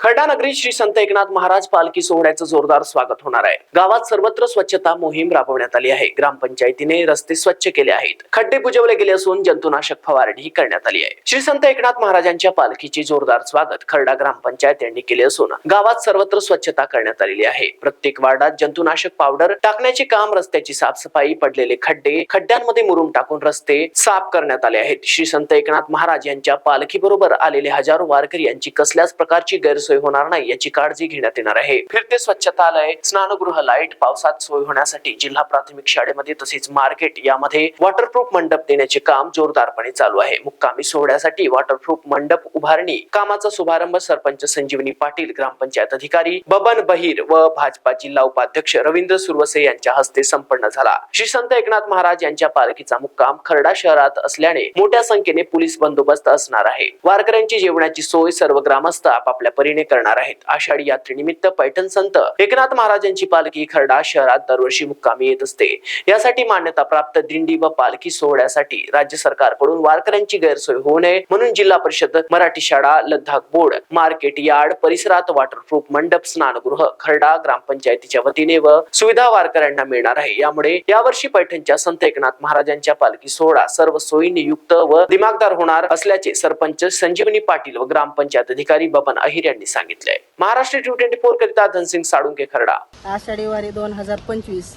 खरडा नगरी श्री संत एकनाथ महाराज पालखी सोहळ्याचं जोरदार स्वागत होणार आहे. गावात सर्वत्र स्वच्छता मोहीम राबवण्यात आली आहे. ग्रामपंचायतीने रस्ते स्वच्छ केले आहेत. खड्डे बुजवले गेले असून जंतुनाशक फवारणी करण्यात आली आहे. श्री संत एकनाथ महाराजांच्या पालखीचे जोरदार स्वागत खर्डा ग्रामपंचायत यांनी केले असून गावात सर्वत्र स्वच्छता करण्यात आलेली आहे. प्रत्येक वार्डात जंतुनाशक पावडर टाकण्याचे काम रस्त्याची साफसफाई पडलेले खड्डे खड्ड्यांमध्ये मुरुम टाकून रस्ते साफ करण्यात आले आहेत. श्री संत एकनाथ महाराज यांच्या पालखी बरोबर आलेले हजारो वारकरी यांची कसल्याच प्रकारची गैरसोय होणार नाही याची काळजी घेण्यात येणार आहे. फिरते स्वच्छतालय स्नानगृह लाइट पावसात सोय होण्यासाठी जिल्हा प्राथमिक शाळेमध्ये तसेच मार्केट यामध्ये वॉटरप्रूफ मंडप देण्याचे काम जोरदारपणे चालू आहे. मुक्कामी सोहळ्यासाठी वॉटरप्रूफ मंडप उभारणी कामाचा शुभारंभ सरपंच संजीवनी पाटील ग्रामपंचायत अधिकारी बबन बहिर व भाजपा जिल्हा उपाध्यक्ष रवींद्र सुरवसे यांच्या हस्ते संपन्न झाला. श्री संत एकनाथ महाराज यांच्या पालखीचा मुक्काम खरडा शहरात असल्याने मोठ्या संख्येने पोलीस बंदोबस्त असणार आहे. वारकऱ्यांची जेवणाची सोय सर्व ग्रामस्थ आपापल्या परीने करणार आहेत. आषाढी यात्रेनिमित्त पैठण संत एकनाथ महाराजांची पालखी खरडा शहरात दरवर्षी मुक्कामी येत असते. यासाठी मान्यता प्राप्त दिंडी व पालखी सोहळ्यासाठी राज्य सरकारकडून वारकऱ्यांची गैरसोय होऊ नये म्हणून जिल्हा परिषद मराठी शाळा लद्दाख बोर्ड मार्केट यार्ड परिसरात वॉटरप्रूफ मंडप स्नानगृह खर्डा ग्रामपंचायतीच्या वतीने व सुविधा वारकऱ्यांना मिळणार आहे. यामुळे यावर्षी पैठणच्या संत एकनाथ महाराजांच्या पालखी सोहळा सर्व सोयीने युक्त व दिमागदार होणार असल्याचे सरपंच संजीवनी पाटील व ग्रामपंचायत अधिकारी बबन अहिर यांनी सांगितले महाराष्ट्र टी ट्वेंटी फोर करिता धनसिंग साळुंके खरडा. आषाढी वारी दोन हजार पंचवीस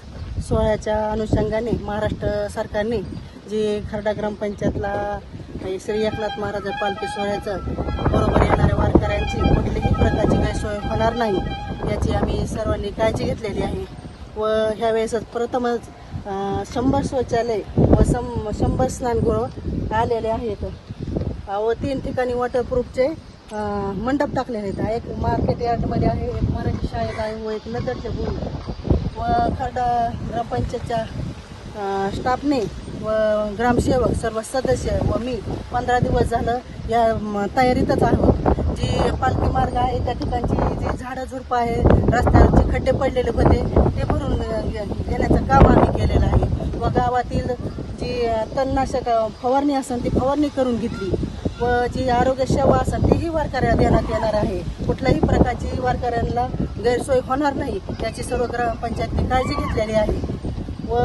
सोहळ्याच्या अनुषंगाने महाराष्ट्र सरकारने जे खरडा ग्रामपंचायतला श्री एकनाथ महाराज पालखी सोहळ्याचं बरोबर येणाऱ्या वारकऱ्यांची कुठलीही प्रकारची गैरसोय होणार नाही याची आम्ही सर्वांनी काळजी घेतलेली आहे. व ह्यावेळेसच प्रथमच शंभर शौचालय व सम शंभर स्नानगृह आलेले आहेत. व तीन ठिकाणी वॉटरप्रूफचे मंडप टाकलेले आहेत. एक मार्केट यार्डमध्ये आहे एक मराठी शाळेत आहे व एक नगरच्या भूमी. व खरडा ग्रामपंचायतच्या स्टाफने व ग्रामसेवक सर्व सदस्य व मी पंधरा दिवस झालं या तयारीतच आहोत. जी पालखी मार्ग आहे त्या ठिकाणची जी झाडं झुडपं आहे रस्त्यावरचे खड्डे पडलेले होते ते भरून घे- घेण्याचं काम आम्ही केलेलं आहे. व गावातील जी तणनाशक फवारणी असेल ती फवारणी करून घेतली. व जी आरोग्य सेवा असेल तीही वारकऱ्या देण्यात येणार आहे. कुठल्याही प्रकारची वारकऱ्यांना गैरसोय होणार नाही याची सर्व ग्रामपंचायतने काळजी घेतलेली आहे. व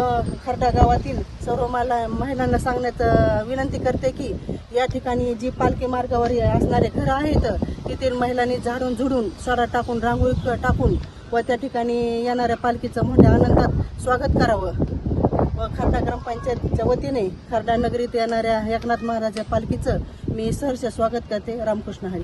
खरडा गावातील सर्व मला महिलांना सांगण्यात विनंती करते की या ठिकाणी जी पालखी मार्गावर असणारे घरं आहेत तेथील महिलांनी झाडून झुडून सडा टाकून रांगोळी टाकून व त्या ठिकाणी येणाऱ्या पालखीचं मोठ्या आनंदात स्वागत करावं. खरडा ग्रामपंचायतच्या वतीने खरडा नगरीत येणाऱ्या एकनाथ महाराज या पालखीचं मी सहर्ष स्वागत करते. रामकृष्ण हरी.